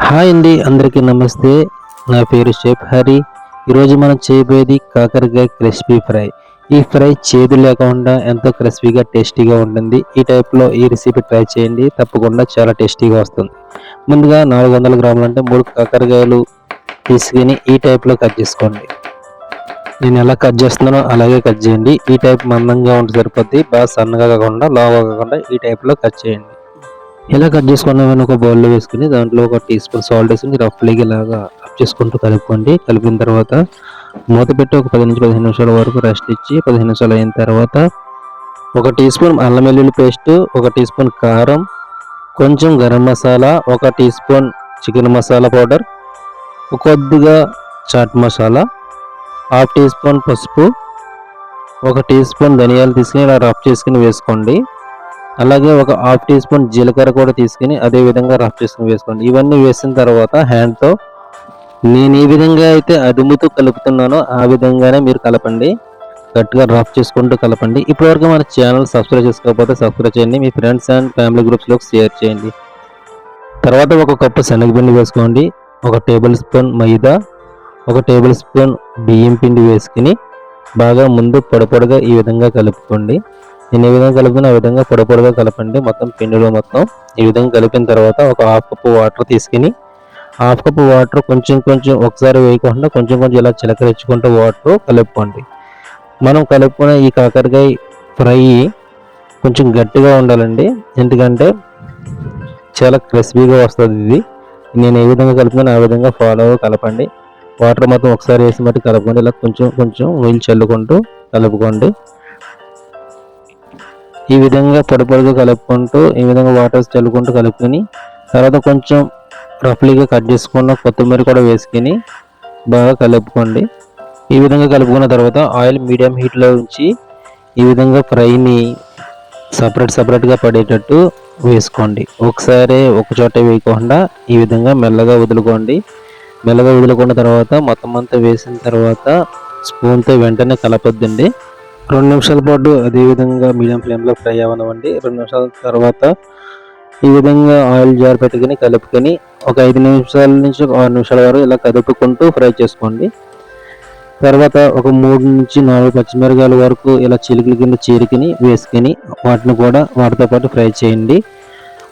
Hi అండి అందరికీ నమస్తే. నా పేరు షేఫ్ హరి. ఈరోజు మనం చేయబోయేది కాకరకాయ క్రిస్పీ ఫ్రై. ఈ ఫ్రై చేదు లేకుండా ఎంతో క్రిస్పీగా టేస్టీగా ఉంటుంది. ఈ టైప్లో ఈ రెసిపీ ట్రై చేయండి. తప్పకుండా చాలా టేస్టీగా వస్తుంది. ముందుగా నాలుగు వందల గ్రాములు అంటే మూడు కాకరకాయలు తీసుకుని ఈ టైప్లో కట్ చేసుకోండి. నేను ఎలా కట్ చేస్తున్నానో అలాగే కట్ చేయండి. ఈ టైప్ మందంగా ఉంటే సరిపోద్ది. బాగా సన్నగా కాకుండా లావుగా కాకుండా ఈ టైప్లో కట్ చేయండి. ఇలా కట్ చేసుకున్నామని ఒక బౌల్లో వేసుకుని దాంట్లో ఒక టీ స్పూన్ సాల్ట్ వేసుకుని రఫ్లీగా ఇలాగా అప్ చేసుకుంటూ కలుపుకోండి. కలిపిన తర్వాత మూత పెట్టి ఒక పది నుంచి పదిహేను నిమిషాల వరకు రెస్ట్ ఇచ్చి పదిహేను నిమిషాలు అయిన తర్వాత ఒక టీ స్పూన్ అల్లం వెల్లుల్లి పేస్ట్ ఒక టీ స్పూన్ కారం కొంచెం గరం మసాలా ఒక teaspoon chicken masala powder కొద్దిగా chaat masala half teaspoon పసుపు ఒక టీ స్పూన్ ధనియాలు తీసుకుని ఇలా రఫ్ చేసుకుని వేసుకోండి. అలాగే ఒక హాఫ్ టీ స్పూన్ జీలకర్ర కూడా తీసుకుని అదే విధంగా రఫ్ చేసుకుని వేసుకోండి. ఇవన్నీ వేసిన తర్వాత హ్యాండ్తో నేను ఏ విధంగా అయితే అదుముతూ కలుపుతున్నానో ఆ విధంగానే మీరు కలపండి. గట్టిగా రఫ్ చేసుకుంటూ కలపండి. ఇప్పటివరకు మన ఛానల్ సబ్స్క్రైబ్ చేసుకోకపోతే సబ్స్క్రైబ్ చేయండి. మీ ఫ్రెండ్స్ అండ్ ఫ్యామిలీ గ్రూప్స్లోకి షేర్ చేయండి. తర్వాత ఒక కప్పు శనగపిండి వేసుకోండి. ఒక టేబుల్ స్పూన్ మైదా ఒక టేబుల్ స్పూన్ బియ్యం పిండి వేసుకుని బాగా ముందు పొడపొడగా ఈ విధంగా కలుపుకోండి. నేను ఏ విధంగా కలుపుతున్నా ఆ విధంగా పొడపొడగా కలపండి. మొత్తం పిండిలో మొత్తం ఈ విధంగా కలిపిన తర్వాత ఒక హాఫ్ కప్పు వాటర్ తీసుకుని హాఫ్ కప్పు వాటర్ కొంచెం కొంచెం ఒకసారి వేయకుండా కొంచెం కొంచెం ఇలా చిలకరించుకుంటూ వాటర్ కలుపుకోండి. మనం కలుపుకునే ఈ కాకరకాయ ఫ్రై కొంచెం గట్టిగా ఉండాలండి. ఎందుకంటే చాలా క్రిస్పీగా వస్తుంది ఇది. నేను ఏ విధంగా కలుపుతానో ఆ విధంగా ఫాలో కలపండి. వాటర్ మొత్తం ఒకసారి వేసి మట్టి కలుపుకోండి. ఇలా కొంచెం కొంచెం నీళ్ళు చల్లుకుంటూ కలుపుకోండి. ఈ విధంగా పొడపొడిగా కలుపుకుంటూ ఈ విధంగా వాటర్ చల్లుకుంటూ కలుపుకొని తర్వాత కొంచెం రఫ్లీగా కట్ చేసుకున్న కొత్తిమీర కూడా వేసుకొని బాగా కలుపుకోండి. ఈ విధంగా కలుపుకున్న తర్వాత ఆయిల్ మీడియం హీట్లో ఉంచి ఈ విధంగా ఫ్రైని సపరేట్ సపరేట్గా పడేటట్టు వేసుకోండి. ఒకసారి ఒక చోట వేయకుండా ఈ విధంగా మెల్లగా వదులుకోండి. మెల్లగా వదులుకున్న తర్వాత మొత్తం అంతా వేసిన తర్వాత స్పూన్తో వెంటనే కలపొద్దండి. రెండు నిమిషాల పాటు అదేవిధంగా మీడియం ఫ్లేమ్లో ఫ్రై అవ్వనివ్వండి రెండు నిమిషాల తర్వాత ఈ విధంగా ఆయిల్ జార్ పెట్టుకుని కలుపుకొని ఒక ఐదు నిమిషాల నుంచి ఒక ఆరు నిమిషాల వరకు ఇలా కదుపుకుంటూ ఫ్రై చేసుకోండి. తర్వాత ఒక మూడు నుంచి నాలుగు పచ్చిమిరకాయల వరకు ఇలా చిలుకల కింద చీరికని వేసుకొని వాటిని కూడా వాటితో పాటు ఫ్రై చేయండి.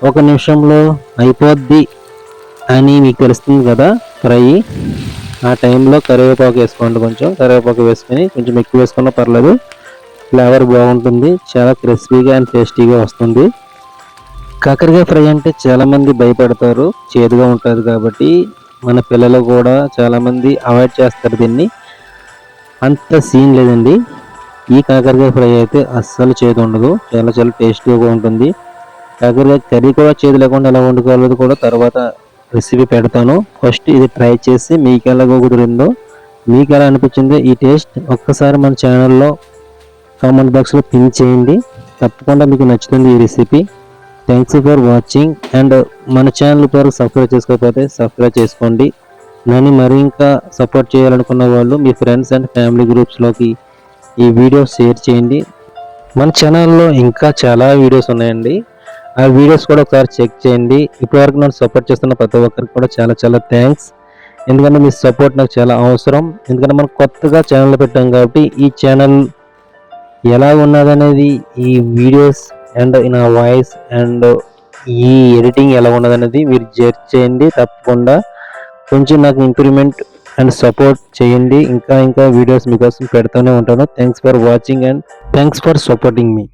ఒక నిమిషంలో అయిపోద్ది అని మీకు తెలుస్తుంది కదా ఫ్రై. ఆ టైంలో కరివేపాకు వేసుకోండి కొంచెం. కరివేపాకు వేసుకొని కొంచెం ఎక్కువ వేసుకున్నా పర్లేదు. ఫ్లేవర్ బాగుంటుంది చాలా క్రిస్పీగా అండ్ టేస్టీగా వస్తుంది. కాకరకాయ ఫ్రై అంటే చాలామంది భయపడతారు చేదుగా ఉంటుంది కాబట్టి మన పిల్లలు కూడా చాలామంది అవాయిడ్ చేస్తారు దీన్ని. అంత సీన్ లేదండి. ఈ కాకరకాయ ఫ్రై అయితే అస్సలు చేదు ఉండదు చాలా చాలా టేస్టీగా ఉంటుంది. కాకరకాయ కర్రీ కూడా చేదు లేకుండా ఎలా వండుకోవాలో కూడా తర్వాత రెసిపీ పెడతాను. ఫస్ట్ ఇది ట్రై చేసి మీకు ఎలాగో కుదిరిందో మీకు ఎలా అనిపించిందో ఈ టేస్ట్ ఒక్కసారి మన ఛానల్లో కామెంట్ బాక్స్లో పిన్ చేయండి. తప్పకుండా మీకు నచ్చుతుంది ఈ recipe thanks for watching and మన ఛానల్ పేరు సబ్స్క్రైబ్ చేసుకోకపోతే సబ్స్క్రైబ్ చేసుకోండి. నన్ను మరి ఇంకా సపోర్ట్ చేయాలనుకున్న వాళ్ళు మీ ఫ్రెండ్స్ అండ్ ఫ్యామిలీ గ్రూప్స్లోకి ఈ వీడియో షేర్ చేయండి. మన ఛానల్లో ఇంకా చాలా వీడియోస్ ఉన్నాయండి. ఆ వీడియోస్ కూడా ఒకసారి చెక్ చేయండి. ఇప్పటివరకు నన్ను సపోర్ట్ చేస్తున్న ప్రతి ఒక్కరికి కూడా చాలా చాలా థ్యాంక్స్ ఎందుకంటే మీ సపోర్ట్ నాకు చాలా అవసరం. ఎందుకంటే మనం కొత్తగా ఛానల్ పెట్టాం కాబట్టి ఈ ఛానల్ ఎలా ఉన్నదనేది ఈ వీడియోస్ అండ్ నా వాయిస్ అండ్ ఈ ఎడిటింగ్ ఎలా ఉన్నదనేది మీరు జడ్జ్ చేయండి తప్పకుండా. కొంచెం నాకు ఇంప్రూవ్మెంట్ అండ్ సపోర్ట్ చేయండి. ఇంకా ఇంకా వీడియోస్ మీకోసం పెడుతూనే ఉంటాను. Thanks for watching and thanks for supporting me